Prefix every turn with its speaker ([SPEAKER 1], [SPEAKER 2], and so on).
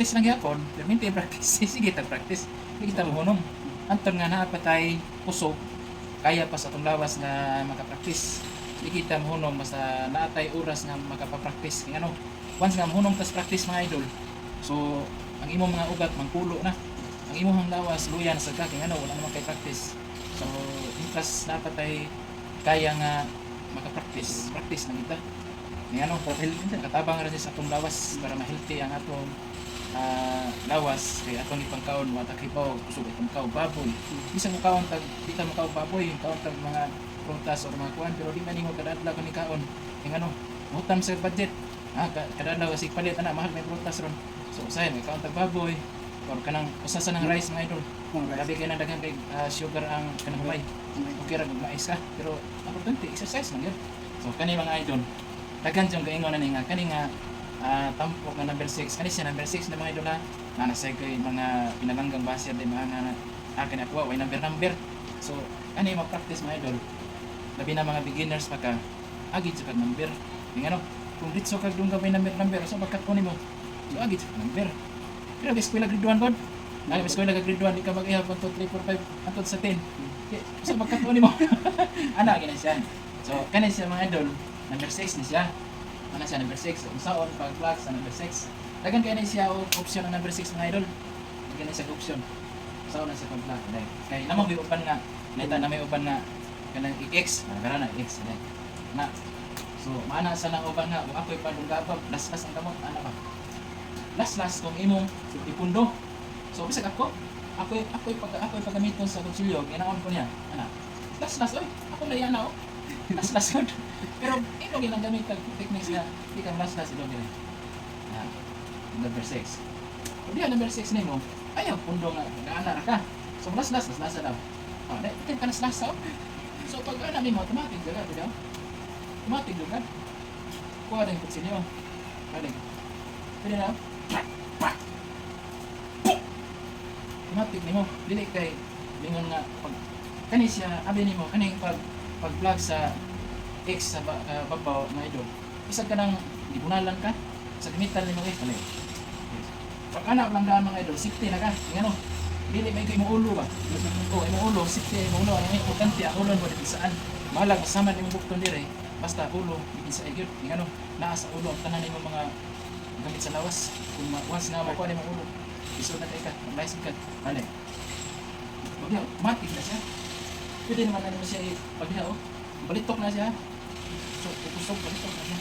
[SPEAKER 1] practice lang yapon, perminti practice, sige ta practice. Hindi kita mohunong. Anton nga naa pa tay puso, kaya pa sa atong lawas nga makapractice. Hindi kita mohunong basta naatay oras nga makapapractice. Kaya ano, once nga mohunong tas practice mga idol, so ang imong mga ugat mangkulo na. Ang imong lawas luya na sa kaya ano, wala naman kay practice. So, intas dapat ay kaya nga makapractice. Practice na kita. Ni ano, healthy, katabang rin sa atong lawas para ma-healthy ang atong ah, lawas kay atong ipangkaon mga takipaw kusog itong kaw baboy. Bisan mo kaon tag di ka mo kaon baboy kaon tag mga prutas or mga kuan pero di man nimo kadadlaw ka ni kaon kay ano mutam sa budget. Ah ka- kadadlaw sig palit ana mahal may prutas ron. So usahay may kaon tag baboy or kanang usasa ng rice mga idol. Labi kay nang daghan kay ah, sugar ang kanang humay okay ra kung mais ka. Pero importante exercise lang yun. So kani mga idol daghan jung gaingon na ni nga kani nga ah, tampok nga number 6 kani siya number 6 na mga idol ha? Na nasa kay mga pinalanggang basya di mga nga akin ako way number number. So kani mo practice mga idol? Labi na mga beginners pa ka agit sa number yung ano kung ditso kag dung gaway number number so magkakuni mo so agit sa number pero bis eskwela grade 1 god ay bis eskwela ka grade 1 di ka mag-ihap 1 2 3 4 5 antod sa 10 Okay, so magkakuni mo. Ana gina siya. So kani siya mga idol. Number 6 ni siya ano siya number 6 kung saan pag flag sa number 6 dagan kaya na siya o option ng number 6 mga idol. Dagan na siya option. Saan na siya pag flag dahil kaya namang may upan nga. Neta na may upan nga. Kanang i-x. Para na x dahil na. So maana sa nang upan nga. Kung ako'y padunggabag las las ang kamot. Ana ba? Las las kung imong ipundo. So bisag ako. Ako'y ako'y pag ako'y pagamiton sa kutsilyo ginaon ko niya. Ana. Las las oy. Ako na yan oh las las ko pero ino ginagamit kag techniques nga di ka las las ilo gina number 6 kung di number 6 nimo ayaw pundo nga gaana ra ka so las las las las daw ah dai itin ka las las oh. so pag ana nimo automatic dala daw automatic dugad kuha din kutsilyo Balik. Pwede na? Automatic nimo. Dili kay lingon nga pag kani siya abi nimo kani pag pag vlog sa X sa ba, uh, babaw na idol. Isa ka nang gibunalan ka sa gamitan nimo eh. Balik. Pag anak lang daan mga idol, safety na ka. Yung ano, dili may mo ulo ba? O, imo ulo, safety imo ulo. Ang importante ang ulo mo dito saan. Mahalag masama nimo bukton dire. Basta ulo, dito sa igyot. Yung ano, naa ulo ang tanan nimo mga gamit sa lawas. Kung once nga makuha nimo ulo, iso na kay ka, mag-license ka. Balik. Bagyaw, matik na siya. Pwede naman na nimo siya i- bagyaw. Balitok na siya. So, ipusog, balitok na siya.